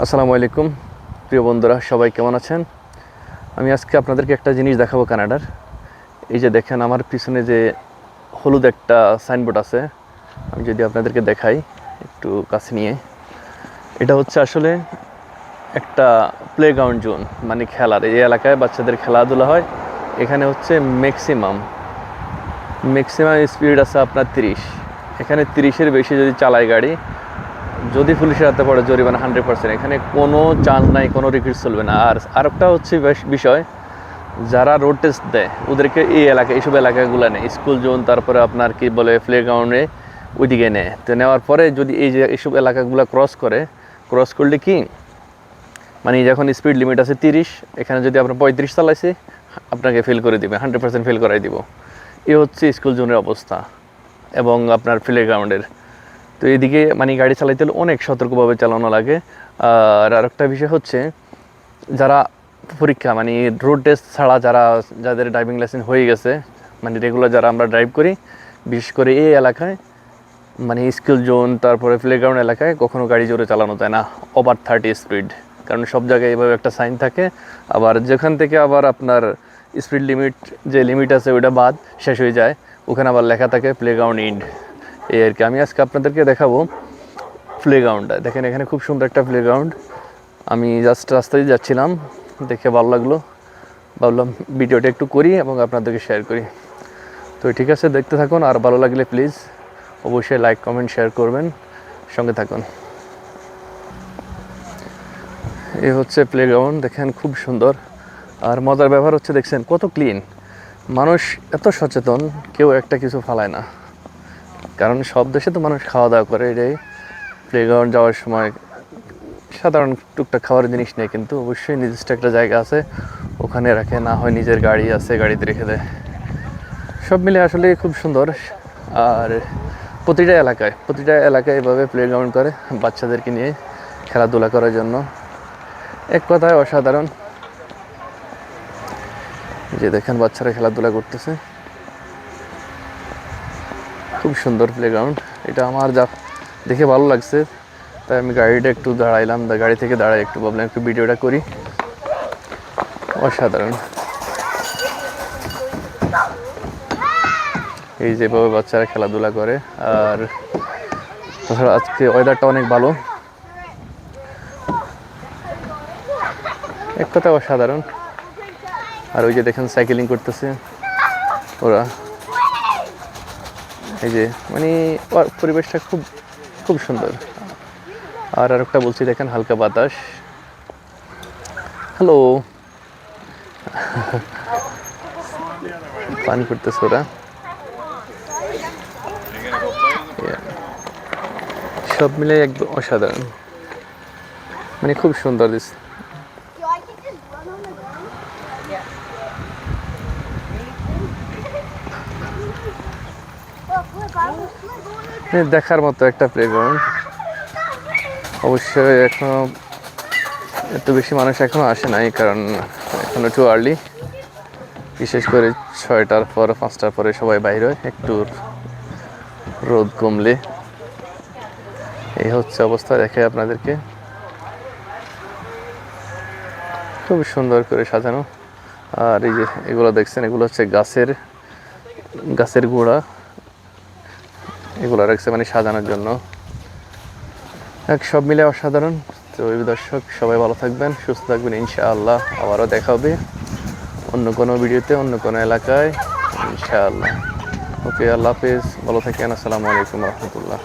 আসসালামু আলাইকুম। প্রিয় বন্ধুরা, সবাই কেমন আছেন? আমি আজকে আপনাদেরকে একটা জিনিস দেখাবো কানাডার। এই যে দেখেন, আমার পিছনে যে হলুদ একটা সাইনবোর্ড আছে, আমি যদি আপনাদেরকে দেখাই একটু কাছে নিয়ে। এটা হচ্ছে আসলে একটা প্লেগ্রাউন্ড জোন মানে খেলার। এই এলাকায় বাচ্চাদের খেলাধুলা হয়। এখানে হচ্ছে ম্যাক্সিমাম ম্যাক্সিমাম স্পিড আছে আপনার তিরিশ। এখানে তিরিশের বেশি যদি চালায় গাড়ি যদি পুলিশের হাতে পড়ে জরিমানা হান্ড্রেড পার্সেন্ট, এখানে কোনো চান্স নাই, কোনো রিক্স চলবে না। আর আরেকটা হচ্ছে বিষয়, যারা রোড টেস্ট দেয়, ওদেরকে এই এলাকা এইসব এলাকাগুলো নেয়। স্কুল জোন, তারপরে আপনার কি বলে প্লে গ্রাউন্ডে ওইদিকে নেয়। তো নেওয়ার পরে যদি এই যে এইসব এলাকাগুলো ক্রস করে ক্রস করলে কি? মানে যখন স্পিড লিমিট আছে তিরিশ, এখানে যদি আপনার পঁয়ত্রিশ চালাইছে, আপনাকে ফেল করে দিবে, হান্ড্রেড পার্সেন্ট ফেল করাই দিব। এ হচ্ছে স্কুল জোনের অবস্থা এবং আপনার প্লে গ্রাউন্ডের তো এদিকে মানে গাড়ি চালাইতে হলে অনেক সতর্কভাবে চালানো লাগে। আর আরেকটা বিষয় হচ্ছে, যারা পরীক্ষা মানে রোড টেস্ট ছাড়া যারা, যাদের ড্রাইভিং লাইসেন্স হয়ে গেছে মানে রেগুলার যারা আমরা ড্রাইভ করি, বিশেষ করে এই এলাকায় মানে স্কুল জোন তারপরে প্লেগ্রাউন্ড এলাকায় কখনো গাড়ি জোরে চালানো যায় না ওভার থার্টি স্পিড কারণ সব জায়গায় এইভাবে একটা সাইন থাকে। আবার যেখান থেকে আবার আপনার স্পিড লিমিট যে লিমিট আছে ওইটা বাদ, শেষ হয়ে যায়। ওখানে আবার লেখা থাকে প্লেগ্রাউন্ড ইন্ড এই আর কি। আমি আজকে আপনাদেরকে দেখাবো প্লেগ্রাউন্ডটা দেখেন, এখানে খুব সুন্দর একটা প্লেগ্রাউন্ড আমি জাস্ট রাস্তায় যাচ্ছিলাম, দেখে ভালো লাগল। ভাবলাম ভিডিওটা একটু করি এবং আপনাদেরকে শেয়ার করি। তো ঠিক আছে, দেখতে থাকুন। আর ভালো লাগলে প্লিজ অবশ্যই লাইক কমেন্ট শেয়ার করবেন। সঙ্গে থাকুন। এ হচ্ছে প্লেগ্রাউন্ড দেখেন, খুব সুন্দর। আর মজার ব্যাপার হচ্ছে, দেখছেন, কত ক্লিন মানুষ এত সচেতন, কেউ একটা কিছু ফালায় না। কারণ সব দেশে তো মানুষ খাওয়া দাওয়া করে, এটাই। প্লেগ্রাউন্ড যাওয়ার সময় সাধারণ টুকটাক খাওয়ার জিনিস নেই, কিন্তু অবশ্যই নির্দিষ্ট একটা জায়গা আছে, ওখানে রাখে, না হয় নিজের গাড়ি আছে, গাড়িতে রেখে দেয়। সব মিলে আসলে খুব সুন্দর। আর প্রতিটা এলাকায় প্রতিটা এলাকায় এভাবে প্লেগ্রাউন্ড করে বাচ্চাদেরকে নিয়ে খেলাধুলা করার জন্য। এক কথায় অসাধারণ। যে দেখেন বাচ্চারা খেলাধুলা করতেছে। খুব সুন্দর প্লেগ্রাউন্ড এটা আমার যা দেখে ভালো লাগছে, তাই আমি গাড়িটা একটু দাঁড়াইলাম গাড়ি থেকে দাঁড়াই একটু, ভাবলাম একটু ভিডিওটা করি। অসাধারণ। এই যেভাবে বাচ্চারা খেলাধুলা করে, আর তাছাড়া আজকে ওয়েদারটা অনেক ভালো। এক কথা অসাধারণ। আর ওই যে দেখেন সাইকেলিং করতেছে ওরা। এই যে মানে পরিবেশটা খুব খুব সুন্দর। আর আরেকটা বলছি, দেখেন হালকা বাতাস। হ্যালো পান করতেছে ওরা। সব মিলে একদম অসাধারণ। মানে খুব সুন্দর দিস। দেখার মতো একটা প্লেগ্রাউন্ড অবশ্যই এখনও এত বেশি মানুষ এখনও আসে নাই, কারণ এখন একটু আর্লি বিশেষ করে ছয়টার পর, পাঁচটার পরে সবাই বাইরে একটু রোদ কমলে। এই হচ্ছে অবস্থা, দেখে আপনাদেরকে। খুব সুন্দর করে সাজানো। আর এই যে এগুলো দেখছেন, এগুলো হচ্ছে গাছের গাছের গোড়া। এগুলো রাখছে মানে সাজানোর জন্য। এক, সব মিলে অসাধারণ। তো এই দর্শক, সবাই ভালো থাকবেন, সুস্থ থাকবেন, ইনশাআল্লাহ। আবারও দেখা হবে অন্য কোনো ভিডিওতে, অন্য কোনো এলাকায়, ইনশাআল্লাহ। ওকে, আল্লাহ হাফিজ। ভালো থাকেন। আসসালামু আলাইকুম রহমতুল্লাহ।